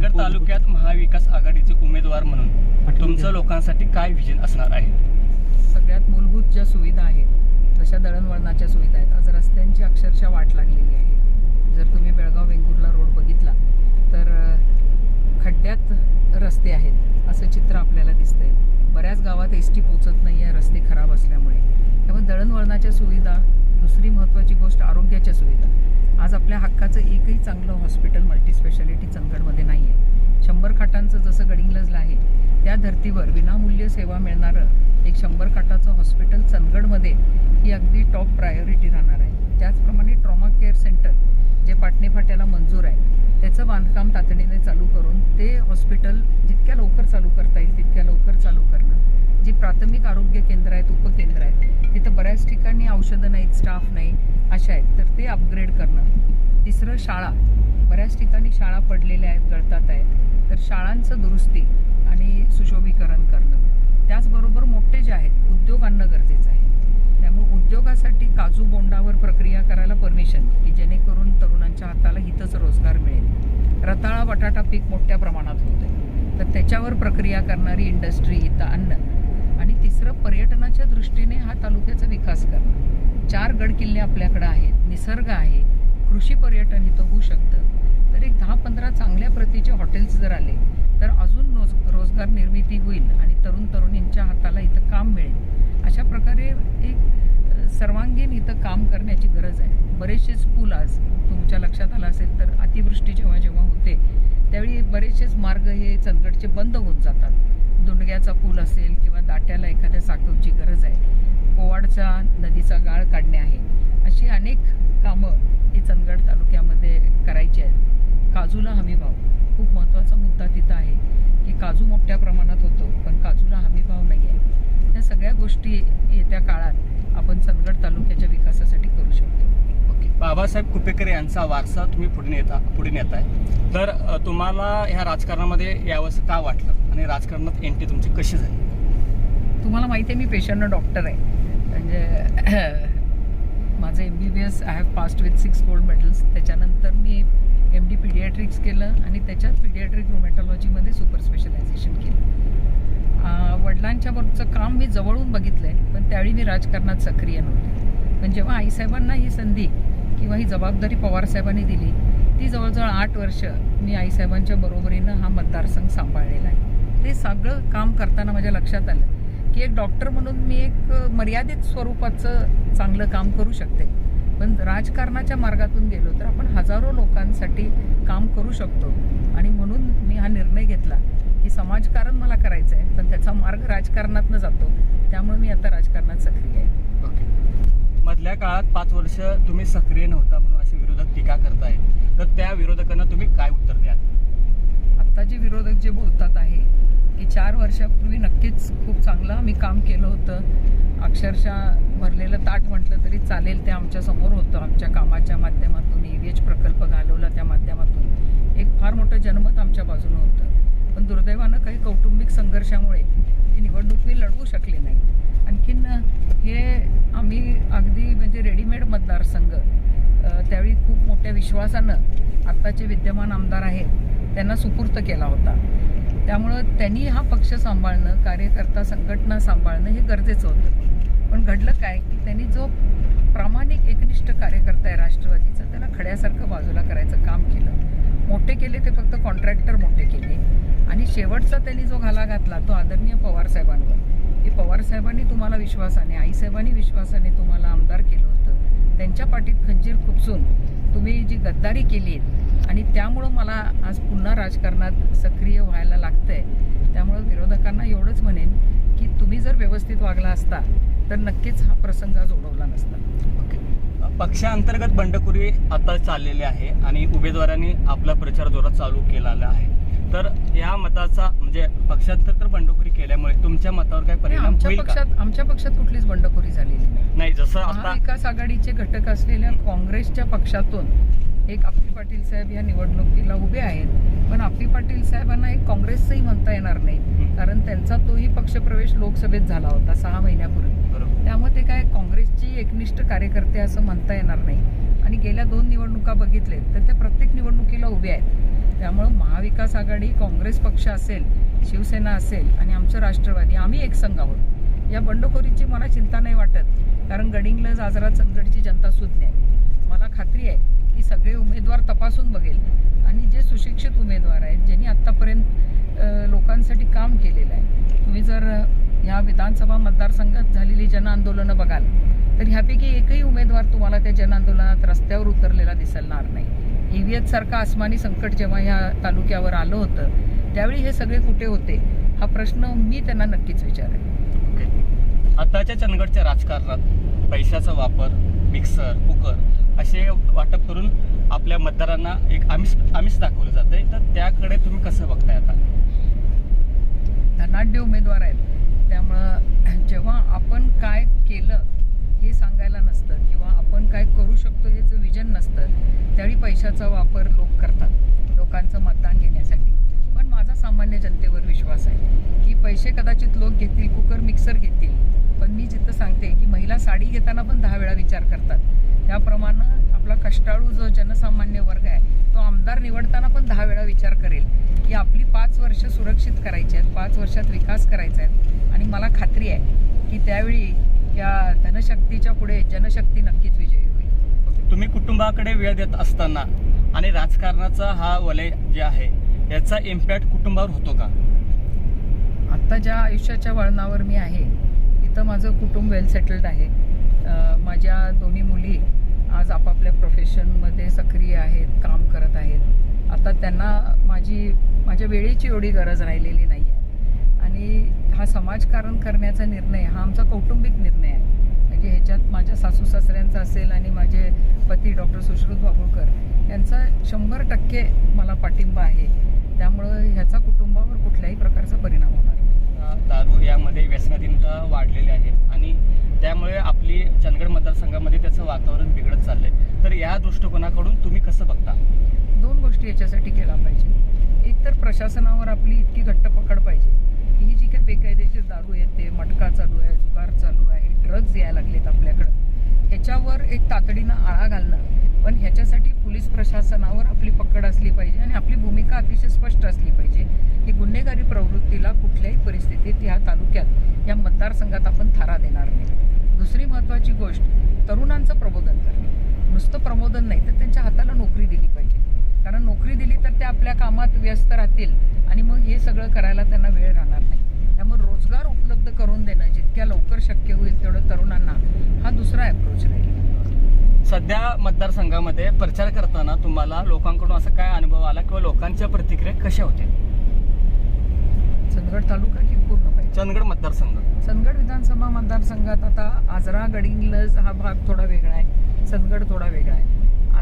चंदगड तालुक्यात महाविकास आघाडीचे उमेदवार म्हणून तुमचं लोकांसाठी काय विजन असणार आहे? सगळ्यात मूलभूत ज्या सुविधा आहेत जशा दळणवळणाच्या सुविधा आहेत आज रस्त्यांची अक्षरशः वाट लागलेली आहे. जर तुम्ही बेळगाव वेंगुर्ला रोड बघितला तर खड्ड्यात रस्ते आहेत असं चित्र आपल्याला दिसतंय. बऱ्याच गावात एस टी पोचत नाही आहे रस्ते खराब असल्यामुळे. त्यामुळे दळणवळणाच्या सुविधा दुसरी महत्त्वाची गोष्ट आरोग्याच्या सुविधा. आज आपल्या हक्काचं एकही चांगलं हॉस्पिटल मल्टीस्पेशालिटी चंदगडमध्ये नाही आहे शंभर खाटांचं जसं गडिंगलजलं आहे त्या धर्तीवर विनामूल्य सेवा मिळणारं एक शंभर खाटाचं हॉस्पिटल चंदगडमध्ये ही अगदी टॉप प्रायोरिटी राहणार आहे. त्याचप्रमाणे ट्रॉमा केअर सेंटर जे पाटणे फाट्याला मंजूर आहे त्याचं बांधकाम तातडीने चालू करून ते हॉस्पिटल जितक्या लवकर चालू करता येईल तितक्या लवकर चालू करणं. जी प्राथमिक आरोग्य केंद्र आहेत उपकेंद्र आहेत तिथं बऱ्याच ठिकाणी औषधं नाहीत स्टाफ नाही अशा आहेत. तर ते अपग्रेड करणं. तिसरं शाळा. बऱ्याच ठिकाणी शाळा पडलेल्या आहेत गळतात आहेत. तर शाळांचं दुरुस्ती आणि सुशोभीकरण करणं. त्याचबरोबर मोठे जे आहेत उद्योग आणणं गरजेचं आहे. उद्योगासाठी काजू बोंडावर प्रक्रिया करायला परमिशन की जेणेकरून तरुणांच्या हाताला हितच रोजगार मिळेल. रताळा बटाटा पीक मोठ्या प्रमाणात होते तर त्याच्यावर प्रक्रिया करणारी इंडस्ट्री इथं आणणं आणि तिसरं पर्यटनाच्या दृष्टीने हा तालुक्याचा विकास करणं. चार गड किल्ले आपल्याकडे आहेत निसर्ग आहे कृषी पर्यटन इथं होऊ शकतं. तर एक दहा पंधरा चांगल्या प्रतीचे हॉटेल्स जर आले तर अजून रोज रोजगार निर्मिती होईल आणि तरुण तरुणींच्या हाताला इथं काम मिळेल. अशा प्रकारे एक सर्वांगीण इथं काम करण्याची गरज आहे. बरेचसेच पूल आज तुमच्या लक्षात आलं असेल तर अतिवृष्टी जेव्हा जेव्हा होते त्यावेळी बरेचसेच मार्ग हे चंदगडचे बंद होत जातात. दुंडग्याचा पूल असेल किंवा दाट्याला एखाद्या साखवची गरज आहे. पोवाडचा नदीचा गाळ काढणे आहे. अशी अनेक कामं ही चंदगड तालुक्यामध्ये करायची आहेत. काजूला हमीभाव खूप महत्त्वाचा मुद्दा तिथं आहे की काजू मोठ्या प्रमाणात होतो पण काजूला हमीभाव नाही आहे त्या सगळ्या गोष्टी येत्या काळात आपण चंदगड तालुक्याच्या विकासासाठी करू शकतो. ओके. बाबासाहेब कुपेकर यांचा वारसा तुम्ही पुढे नेता पुढे नेताय. तर अ, तुम्हाला ह्या राजकारणामध्ये यावंसं का वाटलं? आणि राजकारणात एंट्री तुमची कशी झाली? तुम्हाला माहिती आहे मी पेशंटनं डॉक्टर आहे. म्हणजे माझं M B B S I have passed with six gold medals त्याच्यानंतर मी एम डी पिडियाट्रिक्स केलं आणि त्याच्यात पिडियाट्रिक रोमॅटॉलॉजीमध्ये सुपर स्पेशलायझेशन केलं. अं, वडिलांच्या बरोबरचं काम मी जवळून बघितलं आहे त्यावेळी मी राजकारणात सक्रिय नव्हते. पण जेव्हा आईसाहेबांना ही संधी किंवा ही जबाबदारी पवारसाहेबांनी दिली ती जवळजवळ आठ वर्ष मी आईसाहेबांच्या बरोबरीनं हा मतदारसंघ सांभाळलेला आहे. ते सगळं काम करताना माझ्या लक्षात आलं की एक डॉक्टर म्हणून मी एक मर्यादित स्वरूपाचं चांगलं काम करू शकते. पण राजकारणाच्या मार्गातून गेलो तर आपण हजारो लोकांसाठी काम करू शकतो. आणि म्हणून मी हा निर्णय घेतला की समाजकारण मला करायचं आहे पण त्याचा मार्ग राजकारणातनं जातो. त्यामुळे मी आता राजकारणात सक्रिय आहे. ओके. मधल्या काळात पाच वर्ष तुम्ही सक्रिय नव्हता म्हणून असे विरोधक टीका करताय. तर त्या विरोधकांना तुम्ही काय उत्तर द्याल? आत्ता जे विरोधक जे बोलतात आहे की चार वर्षापूर्वी नक्कीच खूप चांगलं आम्ही काम केलं होतं. अक्षरशः भरलेलं ताट म्हटलं तरी चालेल ते आमच्यासमोर होतं. आमच्या कामाच्या माध्यमातून ई व्ही एच प्रकल्प घालवला त्या माध्यमातून. एक फार मोठं जनमत आमच्या बाजूनं होतं. पण दुर्दैवानं काही कौटुंबिक संघर्षामुळे ती निवडणूक मी लढवू शकले नाही. आणखीन हे आम्ही अगदी म्हणजे रेडीमेड मतदारसंघ त्यावेळी खूप मोठ्या विश्वासानं आत्ताचे विद्यमान आमदार आहेत त्यांना सुपूर्त केला होता. त्यामुळं त्यांनी हा पक्ष सांभाळणं कार्यकर्ता संघटना सांभाळणं हे गरजेचं होतं. पण घडलं काय की त्यांनी जो प्रामाणिक एकनिष्ठ कार्यकर्ता आहे राष्ट्रवादीचा त्याला खड्यासारखं बाजूला करायचं काम केलं. मोठे केले ते फक्त कॉन्ट्रॅक्टर मोठे केले. आणि शेवटचा त्यांनी जो घाला घातला तो आदरणीय पवारसाहेबांवर की पवारसाहेबांनी तुम्हाला विश्वासाने आईसाहेबांनी विश्वासाने तुम्हाला आमदार केलं होतं. त्यांच्या पाठीत खंजीर खुपसून तुम्ही जी गद्दारी केली आणि त्यामुळं मला आज पुन्हा राजकारणात सक्रिय व्हायला लागतंय. त्यामुळं विरोधकांना एवढंच म्हणेन की तुम्ही जर व्यवस्थित वागला असता तर नक्कीच हा प्रसंग आज ओढवला नसता. ओके. पक्षांतर्गत बंडखोरी आता चाललेली आहे आणि उमेदवारांनी आपला प्रचार जोरात चालू केलेला आहे. तर या मताचा म्हणजे पक्षांतर तर बंडखोरी केल्यामुळे तुमच्या मतावर काय परिणाम आमच्या होईल का? पक्षात आमच्या पक्षात कुठलीच बंडखोरी झालेली नाही. नाही जसं आता महाविकास आघाडीचे घटक असलेल्या काँग्रेसच्या पक्षातून एक अप्पी पाटील साहेब या निवडणुकीला उभे आहेत. पण अप्पी पाटील साहेबांना एक काँग्रेसचंही म्हणता येणार नाही. कारण त्यांचा तोही पक्षप्रवेश लोकसभेत झाला होता सहा महिन्यापूर्वी. त्यामुळे ते काय काँग्रेसची एकनिष्ठ कार्यकर्ते असं म्हणता येणार नाही. आणि गेल्या दोन निवडणुका बघितले तर त्या प्रत्येक निवडणुकीला उभे आहेत. त्यामुळं महाविकास आघाडी काँग्रेस पक्ष असेल शिवसेना असेल आणि आमचं राष्ट्रवादी आम्ही एक संघ आहोत. या बंडखोरीची मला चिंता नाही वाटत कारण गडिंग्लज आजरा चंदगडची जनता सुज्ञ आहे. मला खात्री आहे की सगळे उमेदवार तपासून बघेल आणि जे सुशिक्षित उमेदवार आहेत ज्यांनी आत्तापर्यंत लोकांसाठी काम केलेलं आहे तुम्ही जर ह्या विधानसभा मतदारसंघात झालेली जनआंदोलनं बघाल तर ह्यापैकी एकही उमेदवार तुम्हाला त्या जनआंदोलनात रस्त्यावर उतरलेला दिसणार नाही. ईव्हीएच सारखं आसमानी संकट जेव्हा ह्या तालुक्यावर आलं होतं त्यावेळी हे सगळे कुठे होते? हा प्रश्न मी त्यांना नक्कीच विचारेन. आताच्या चंदगडच्या राजकारणात पैशाचा वापर मिक्सर कुकर असे वाटप करून आपल्या मतदारांना एक आमिष आमिष दाखवलं जातंय. तर त्याकडे तुम्ही कसं बघताय आता? धनाढ्य उमेदवार आहेत. त्यामुळं जेव्हा आपण काय केलं हे सांगायला नसतं किंवा आपण काय करू शकतो याचं विजन नसतं. त्यावेळी पैशाचा वापर लोक करतात लोकांचं मतदान घेण्यासाठी. पण माझा सामान्य जनतेवर विश्वास आहे की पैसे कदाचित लोक घेतील कुकर मिक्सर घेतील. पण मी जिथं सांगते की महिला साडी घेताना पण दहा वेळा विचार करतात. त्याप्रमाणे आपला कष्टाळू जो जनसामान्य वर्ग आहे तो आमदार निवडताना पण दहा वेळा विचार करेल की आपली पाच वर्ष सुरक्षित करायची आहेत पाच वर्षात विकास करायचा आहे. आणि मला खात्री आहे की त्यावेळी या धनशक्तीच्या पुढे जनशक्ती नक्कीच विजयी होईल. तुम्ही कुटुंबाकडे वेळ देत असताना आणि राजकारणाचा हा वलय जे आहे याचा इम्पॅक्ट कुटुंबावर होतो का? आत्ता ज्या आयुष्याच्या वळणावर मी आहे इथं माझं कुटुंब वेल सेटल्ड आहे. माझ्या दोन्ही मुली आज आपापल्या प्रोफेशनमध्ये सक्रिय आहेत काम करत आहेत. आता त्यांना माझी माझ्या वेळेची एवढी गरज राहिलेली नाही आहे आणि हा समाजकारण करण्याचा निर्णय हा आमचा कौटुंबिक निर्णय आहे. म्हणजे ह्याच्यात माझ्या सासू सासऱ्यांचा असेल आणि माझे पती डॉक्टर सुश्रुत बाबुळकर यांचा शंभर टक्के मला पाठिंबा आहे. त्यामुळं ह्याचा कुटुंबावर कुठल्याही प्रकारचा परिणाम होणार दारू यामध्ये व्यसनाधीनता वाढलेली आहे आणि त्यामुळे आपली चंदगड मतदारसंघामध्ये त्याचं वातावरण बिघडत चाललंय. तर या दृष्टिकोनाकडून तुम्ही कसं बघता? दोन गोष्टी याच्यासाठी केल्या पाहिजे. एक तर प्रशासनावर आपली इतकी घट्ट पकड पाहिजे. ही जी काही बेकायदेशीर दारू येते मटका चालू आहे जुगार चालू आहे ड्रग्ज यायला लागलेत आपल्याकडं. ह्याच्यावर एक तातडीनं आळा घालणं. पण ह्याच्यासाठी पोलीस प्रशासनावर आपली पकड असली पाहिजे आणि आपली भूमिका अतिशय स्पष्ट असली पाहिजे. की गुन्हेगारी प्रवृत्तीला कुठल्याही परिस्थितीत या तालुक्यात या मतदारसंघात आपण थारा देणार नाही. दुसरी महत्त्वाची गोष्ट तरुणांचं प्रबोधन करणे. नुसतं प्रबोधन नाही तर त्यांच्या हाताला नोकरी दिली पाहिजे. कारण नोकरी दिली तर ते आपल्या कामात व्यस्त राहतील आणि मग हे सगळं करायला त्यांना वेळ राहणार नाही. त्यामुळे रोजगार उपलब्ध करून देणं जितक्या लवकर शक्य होईल तेवढं तरुणांना हा दुसरा अप्रोच राहील. सध्या मतदारसंघामध्ये प्रचार करताना तुम्हाला लोकांकडून असा काय अनुभव आला किंवा लोकांच्या प्रतिक्रिया कशा होत्या? चंदगड तालुका की पूर्ण पाहिजे? चंदगड मतदारसंघ. चंदगड विधानसभा मतदारसंघात आता आजरा गडिंग्लज हा भाग थोडा वेगळा आहे. चंदगड थोडा वेगळा आहे.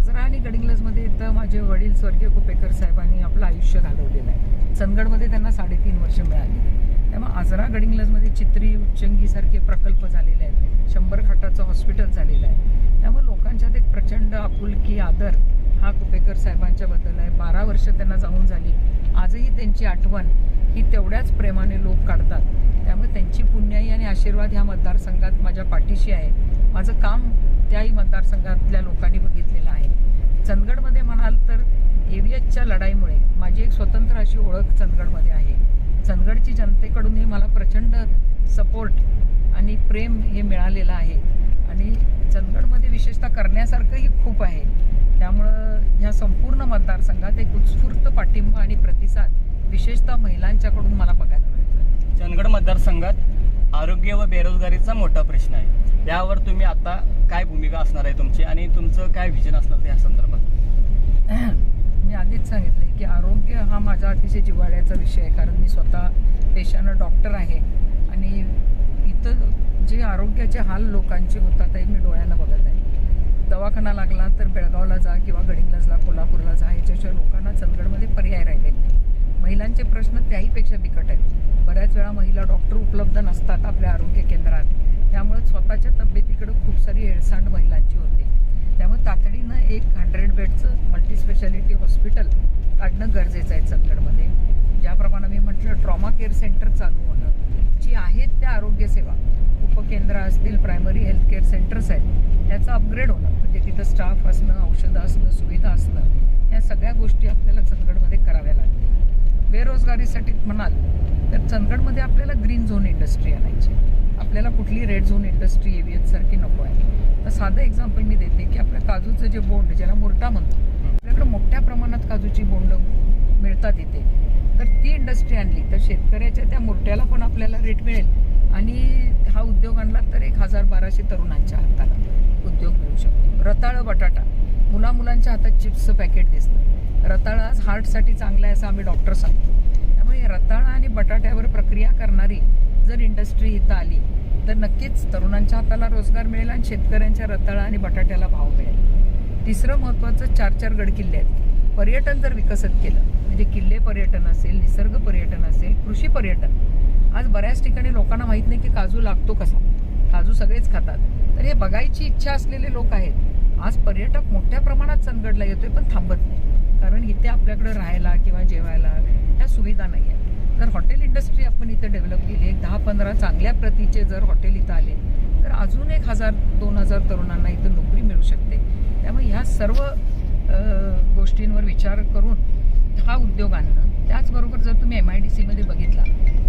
आजरा आणि गडिंग्लजमध्ये इथं माझे वडील स्वर्गीय कुपेकर साहेबांनी आपलं आयुष्य घालवलेलं आहे. चंदगडमध्ये त्यांना साडेतीन वर्ष मिळाली. त्यामुळे आजरा गडिंग्लजमध्ये चित्री उच्चंगीसारखे प्रकल्प झालेले आहेत. शंभर खाटाचं हॉस्पिटल झालेलं आहे. त्यामुळे लोकांच्यात एक प्रचंड आपुलकी आदर हा कुपेकर साहेबांच्याबद्दल आहे. बारा वर्ष त्यांना जाऊन झाली. आजही त्यांची आठवण ही तेवढ्याच प्रेमाने लोक काढतात. त्यामुळे त्यांची पुण्याई आणि आशीर्वाद ह्या मतदारसंघात माझ्या पाठीशी आहे. माझं काम त्याही मतदारसंघातल्या लोकांनी बघितलेलं आहे. चंदगडमध्ये म्हणाल तर एव्हीएचच्या लढाईमुळे माझी एक स्वतंत्र अशी ओळख चंदगडमध्ये आहे. चंदगडची जनतेकडूनही मला प्रचंड सपोर्ट आणि प्रेम हे मिळालेलं आहे. आणि चंदगडमध्ये विशेषतः करण्यासारखंही खूप आहे. त्यामुळं ह्या संपूर्ण मतदारसंघात एक उत्स्फूर्त पाठिंबा आणि प्रतिसाद विशेषतः महिलांच्याकडून मला बघायला मिळतो चंदगड मतदारसंघात आरोग्य व बेरोजगारीचा मोठा प्रश्न आहे. यावर तुम्ही आता काय भूमिका असणार आहे तुमची? आणि तुमचं काय विजन असणार त्या संदर्भात? मी आधीच सांगितले की आरोग्य हा माझा अतिशय जिव्हाळ्याचा विषय आहे कारण मी स्वतः पेशानं डॉक्टर आहे आणि इथं जे आरोग्याचे हाल लोकांचे होतात आहे मी डोळ्यानं बघत आहे. दवाखाना लागला तर बेळगावला जा किंवा गडिंग्लजला कोल्हापूरला जा ह्याच्याशिवाय लोकांना चंदगडमध्ये पर्याय राहिलेले नाही. महिलांचे प्रश्न त्याहीपेक्षा बिकट आहेत. बऱ्याच वेळा महिला डॉक्टर उपलब्ध नसतात आपल्या आरोग्य केंद्रात. त्यामुळे स्वतःच्या तब्येतीकडे खूप सारी हेळसांड महिलांची होते. त्यामुळे तातडीनं एक हंड्रेड काढणं गरजेचं आहे चंदगडमध्ये ज्याप्रमाणे मी म्हटलं ट्रॉमा केअर सेंटर चालू होणं. जी आहेत त्या आरोग्यसेवा उपकेंद्र असतील प्रायमरी हेल्थ केअर सेंटर्स आहेत त्याचं अपग्रेड होणं. म्हणजे तिथं स्टाफ असणं औषधं असणं सुविधा असणं या सगळ्या गोष्टी आपल्याला चंदगडमध्ये कराव्या लागतील. बेरोजगारीसाठी म्हणाल तर चंदगडमध्ये आपल्याला ग्रीन झोन इंडस्ट्री आणायची आपल्याला कुठली रेड झोन इंडस्ट्री एव्हिएचसारखी नको आहे. तर साधं एक्झाम्पल मी देते की आपल्या काजूचं जे बोंड ज्याला मुरटा म्हणतो आपल्याकडे मोठ्या प्रमाणात काजूची बोंड मिळतात इथे. तर ती इंडस्ट्री आणली. तर शेतकऱ्याच्या त्या मोठ्याला पण आपल्याला रेट मिळेल. आणि हा उद्योग आणला तर एक हजार बाराशे तरुणांच्या हाताला उद्योग मिळू शकतो. रताळं बटाटा. मुला मुलांच्या हातात चिप्सचं पॅकेट दिसतं. रताळा आज हार्टसाठी चांगलं आहे असं आम्ही डॉक्टर सांगतो. त्यामुळे रताळा आणि बटाट्यावर प्रक्रिया करणारी जर इंडस्ट्री इथं आली तर नक्कीच तरुणांच्या हाताला रोजगार मिळेल आणि शेतकऱ्यांच्या रताळा आणि बटाट्याला भाव मिळेल. तिसरं महत्त्वाचं चार चार गड किल्ले आहेत. पर्यटन जर विकसित केलं म्हणजे किल्ले पर्यटन असेल निसर्ग पर्यटन असेल कृषी पर्यटन आज बऱ्याच ठिकाणी लोकांना माहीत नाही की काजू लागतो कसा. काजू सगळेच खातात. तर हे बघायची इच्छा असलेले लोक आहेत. आज पर्यटक मोठ्या प्रमाणात चंदगडला येतोय पण थांबत नाही. कारण इथे आपल्याकडे राहायला किंवा जेवायला ह्या सुविधा नाही आहेत. तर हॉटेल इंडस्ट्री आपण इथे डेव्हलप केली एक दहा पंधरा चांगल्या प्रतीचे जर हॉटेल इथं आले तर अजून एक हजार दोन हजार तरुणांना इथं नोकरी मिळू शकते. त्यामुळे ह्या सर्व गोष्टींवर विचार करून हा उद्योग आणणं त्याचबरोबर जर तुम्ही एम आय डी सीमध्ये बघितला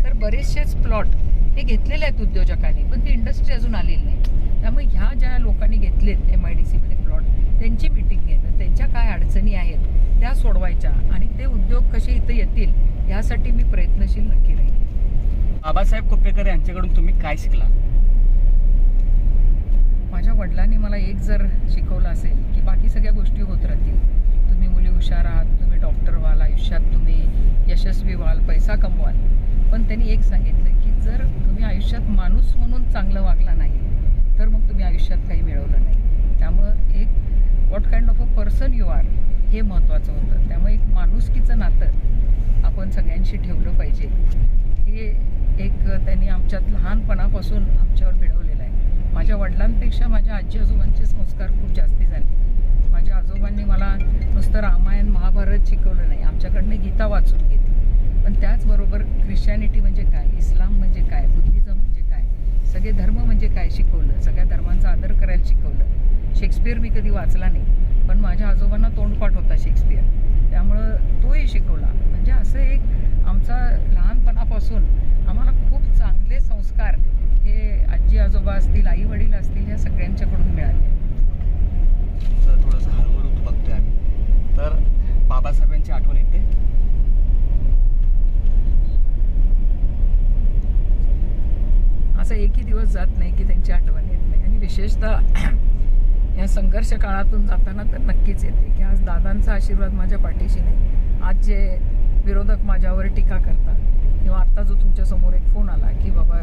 तर बरेचसेच प्लॉट हे घेतलेले आहेत उद्योजकांनी पण ती इंडस्ट्री अजून आलेली नाही. त्यामुळे ह्या ज्या लोकांनी घेतलेत एम आय डी सीमध्ये प्लॉट त्यांची मिटिंग घेणं त्यांच्या काय अडचणी आहेत त्या सोडवायच्या आणि ते उद्योग कसे इथं येतील यासाठी मी प्रयत्नशील नक्की राहील बाबासाहेब कुपेकर यांच्याकडून तुम्ही काय शिकला माझ्या वडिलांनी मला एक जर शिकवलं असेल की बाकी सगळ्या गोष्टी होत राहतील. तुम्ही मुली हुशार आहात तुम्ही डॉक्टर व्हाल आयुष्यात तुम्ही यशस्वी व्हाल पैसा कमवाल. पण त्यांनी एक सांगितलं की जर तुम्ही आयुष्यात माणूस म्हणून चांगलं वागला नाही तर मग तुम्ही आयुष्यात काही मिळवलं नाही. त्यामुळं एक what kind of a person you are हे महत्त्वाचं होतं. त्यामुळे एक माणुसकीचं नातं आपण सगळ्यांशी ठेवलं पाहिजे. हे एक त्यांनी आमच्यात लहानपणापासून आमच्यावर मिळवलं माझ्या वडिलांपेक्षा माझ्या आजी आजोबांचे संस्कार खूप जास्ती झाले. माझ्या आजोबांनी मला नुसतं रामायण महाभारत शिकवलं नाही. आमच्याकडनं गीता वाचून घेतली. पण त्याचबरोबर ख्रिश्चॅनिटी म्हणजे काय? इस्लाम म्हणजे काय? बुद्धिझम म्हणजे काय? सगळे धर्म म्हणजे काय शिकवलं? सगळ्या धर्मांचा आदर करायला शिकवलं. शेक्सपियर मी कधी वाचला नाही. पण माझ्या आजोबांना तोंडपाठ होता शेक्सपियर त्यामुळं तोही शिकवला. म्हणजे असं एक आमचा लहानपणापासून आम्हाला खूप चांगले संस्कार हे आजी आजोबा असतील आई वडील असतील ह्या सगळ्यांच्याकडून मिळाले. तर थोडंसं हळूहळू बघतोय आम्ही. तर बाबासाहेबांची आठवण येते. असा एकही दिवस जात नाही की त्यांची आठवण येत नाही. आणि विशेषतः या संघर्ष काळातून जाताना तर नक्कीच येते की आज दादांचा आशीर्वाद माझ्या पाठीशी नाही. आज जे विरोधक माझ्यावर टीका करतात. किंवा आत्ता जो तुमच्यासमोर एक फोन आला की बाबा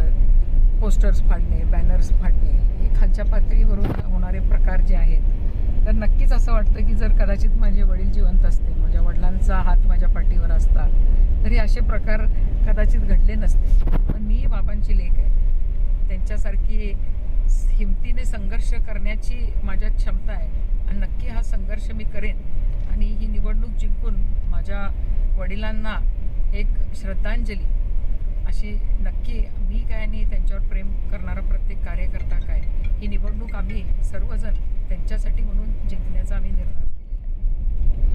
पोस्टर्स फाडणे बॅनर्स फाडणे हे खालच्या पातळीवरून होणारे प्रकार जे आहेत तर नक्कीच असं वाटतं की जर कदाचित माझे वडील जिवंत असते माझ्या वडिलांचा हात माझ्या पाठीवर असता तरी असे प्रकार कदाचित घडले नसते पण मी बाबांची लेख आहे. त्यांच्यासारखी हिमतीने संघर्ष करण्याची माझ्यात क्षमता आहे. आणि नक्की हा संघर्ष मी करेन. आणि ही निवडणूक जिंकून माझ्या वडिलांना एक श्रद्धांजली. अशी नक्की मी काय आणि त्यांच्यावर प्रेम करणारा प्रत्येक कार्यकर्ता काय ही निवडणूक आम्ही सर्वजण त्यांच्यासाठी म्हणून जिंकण्याचा आम्ही निर्धार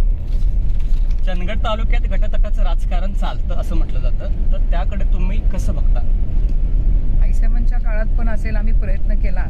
केलेला चंदगड तालुक्यात गटतटाचं राजकारण चालतं असं म्हटलं जातं. तर त्याकडे तुम्ही कसं बघता? आईसाहेबांच्या काळात पण असेल आम्ही प्रयत्न केला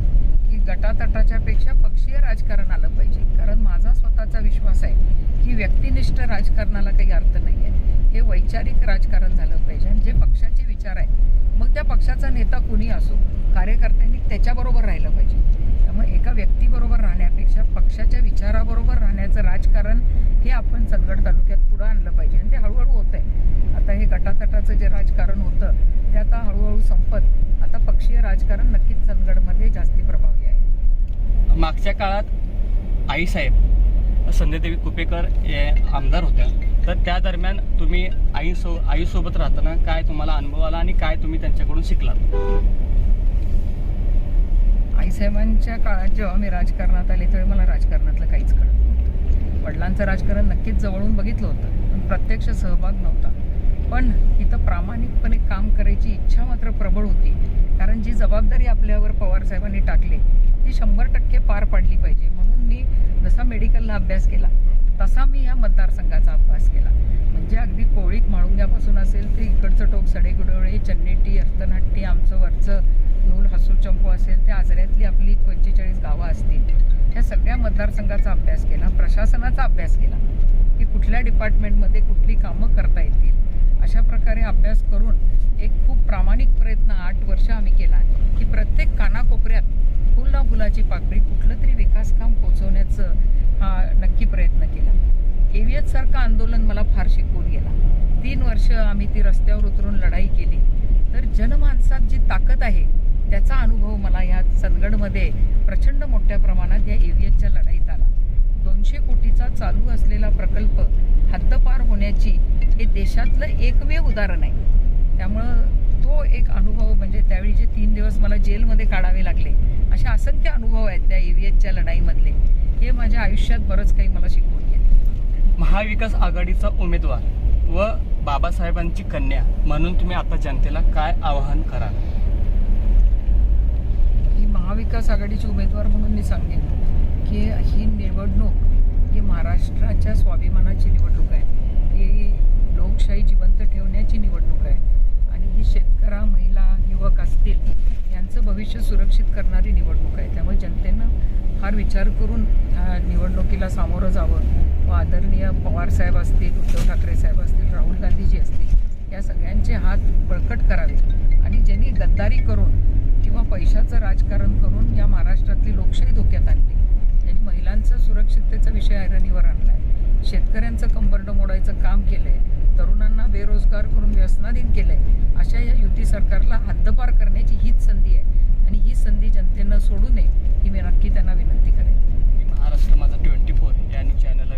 की गटातटाच्या पेक्षा पक्षीय राजकारण आलं पाहिजे. कारण माझा स्वतःचा विश्वास आहे व्यक्तिनिष्ठ राजकारणाला काही अर्थ नाही आहे हे वैचारिक राजकारण झालं पाहिजे. आणि जे पक्षाचे विचार आहेत मग त्या पक्षाचा नेता कुणी असो कार्यकर्त्यांनी त्याच्याबरोबर राहिलं पाहिजे. त्यामुळे एका व्यक्तीबरोबर राहण्यापेक्षा पक्षाच्या विचाराबरोबर राहण्याचं राजकारण हे आपण चंदगड तालुक्यात पुढं आणलं पाहिजे. आणि ते हळूहळू होत आहे आता हे गटातटाचं जे राजकारण होतं ते आता हळूहळू संपत. आता पक्षीय राजकारण नक्कीच चंदगडमध्ये जास्ती प्रभावी आहे. मागच्या काळात आईसाहेब संध्यादेवी कुपेकर हे आमदार होत्या. तर त्या दरम्यान तुम्ही आईसो आईसोबत राहताना काय तुम्हाला अनुभव आला आणि काय तुम्ही त्यांच्याकडून शिकलात? आईसाहेबांच्या काळात जेव्हा मी राजकारणात आले तेव्हा मला राजकारणातलं काहीच कळत नव्हतं. वडिलांचं राजकारण नक्कीच जवळून बघितलं होतं पण प्रत्यक्ष सहभाग नव्हता. पण इथं प्रामाणिकपणे काम करायची इच्छा मात्र प्रबळ होती कारण जी जबाबदारी आपल्यावर पवार साहेबांनी टाकली ती शंभर टक्के पार पाडली पाहिजे. म्हणून मी जसा मेडिकलला अभ्यास केला तसा मी या मतदारसंघाचा अभ्यास केला. म्हणजे अगदी कोळीक म्हाळुंग्यापासून असेल ते इकडचं टोक सडेगुडवळे चन्नेटी अर्तनहट्टी आमचं वरचं नूल हसूर चंपू असेल ते आजऱ्यातली आपली पंचेचाळीस गावं असतील. ह्या सगळ्या मतदारसंघाचा अभ्यास केला प्रशासनाचा अभ्यास केला की कुठल्या डिपार्टमेंटमध्ये कुठली कामं करता येतील अशा प्रकारे अभ्यास करून एक खूप प्रामाणिक प्रयत्न आठ वर्ष आम्ही केला की प्रत्येक कानाकोपऱ्यात फुल ना फुलाची पाकळी कुठलं तरी विकास काम पोचवण्याचं हा नक्की प्रयत्न केला. एव्हिएत सारखं आंदोलन मला फार शिकवून गेला. तीन वर्ष आम्ही ती रस्त्यावर उतरून लढाई केली. तर जनमानसात जी ताकद आहे त्याचा अनुभव मला या चंदगडमध्ये प्रचंड मोठ्या प्रमाणात या एव्हिएतच्या लढाईत दोनशे कोटीचा चालू असलेला प्रकल्प हद्दपार होण्याची हे देशातलं एकमेव उदाहरण आहे. त्यामुळं तो एक अनुभव म्हणजे त्यावेळी जे तीन दिवस मला जेलमध्ये काढावे लागले असे असंख्य अनुभव आहेत त्या एव्हिएतच्या लढाईमधले. हे माझ्या आयुष्यात बरंच काही मला शिकवून गेले. महाविकास आघाडीचा उमेदवार व बाबासाहेबांची कन्या म्हणून तुम्ही आता जनतेला काय आवाहन कराल? ही महाविकास आघाडीची उमेदवार म्हणून मी सांगेन की ही निवडणूक ही महाराष्ट्राच्या स्वाभिमानाची निवडणूक आहे. ही लोकशाही जिवंत ठेवण्याची निवडणूक आहे. आणि ही शेतकरा महिला युवक असतील यांचं भविष्य सुरक्षित करणारी निवडणूक आहे. त्यामुळे जनतेनं फार विचार करून ह्या निवडणुकीला सामोरं जावं. व आदरणीय पवारसाहेब असतील उद्धव ठाकरे साहेब असतील राहुल गांधीजी असतील या सगळ्यांचे हात बळकट करावे. आणि ज्यांनी गद्दारी करून किंवा पैशाचं राजकारण करून या महाराष्ट्रातली लोकशाही धोक्यात आणली त्यांनी महिलांचा सुरक्षिततेचा विषय ऐरणीवर आहे शेतकऱ्यांचं कंबरडं मोडायचं काम केलं आहे तरुणांना बेरोजगार करून व्यसनाधीन केलंय. अशा या युती सरकारला हद्दपार करण्याची हीच संधी आहे. आणि ही संधी जनतेनं सोडू नये ही मी नक्की त्यांना विनंती करेन. महाराष्ट्र माझा ट्वेंटी फोर या न्यूज चॅनलला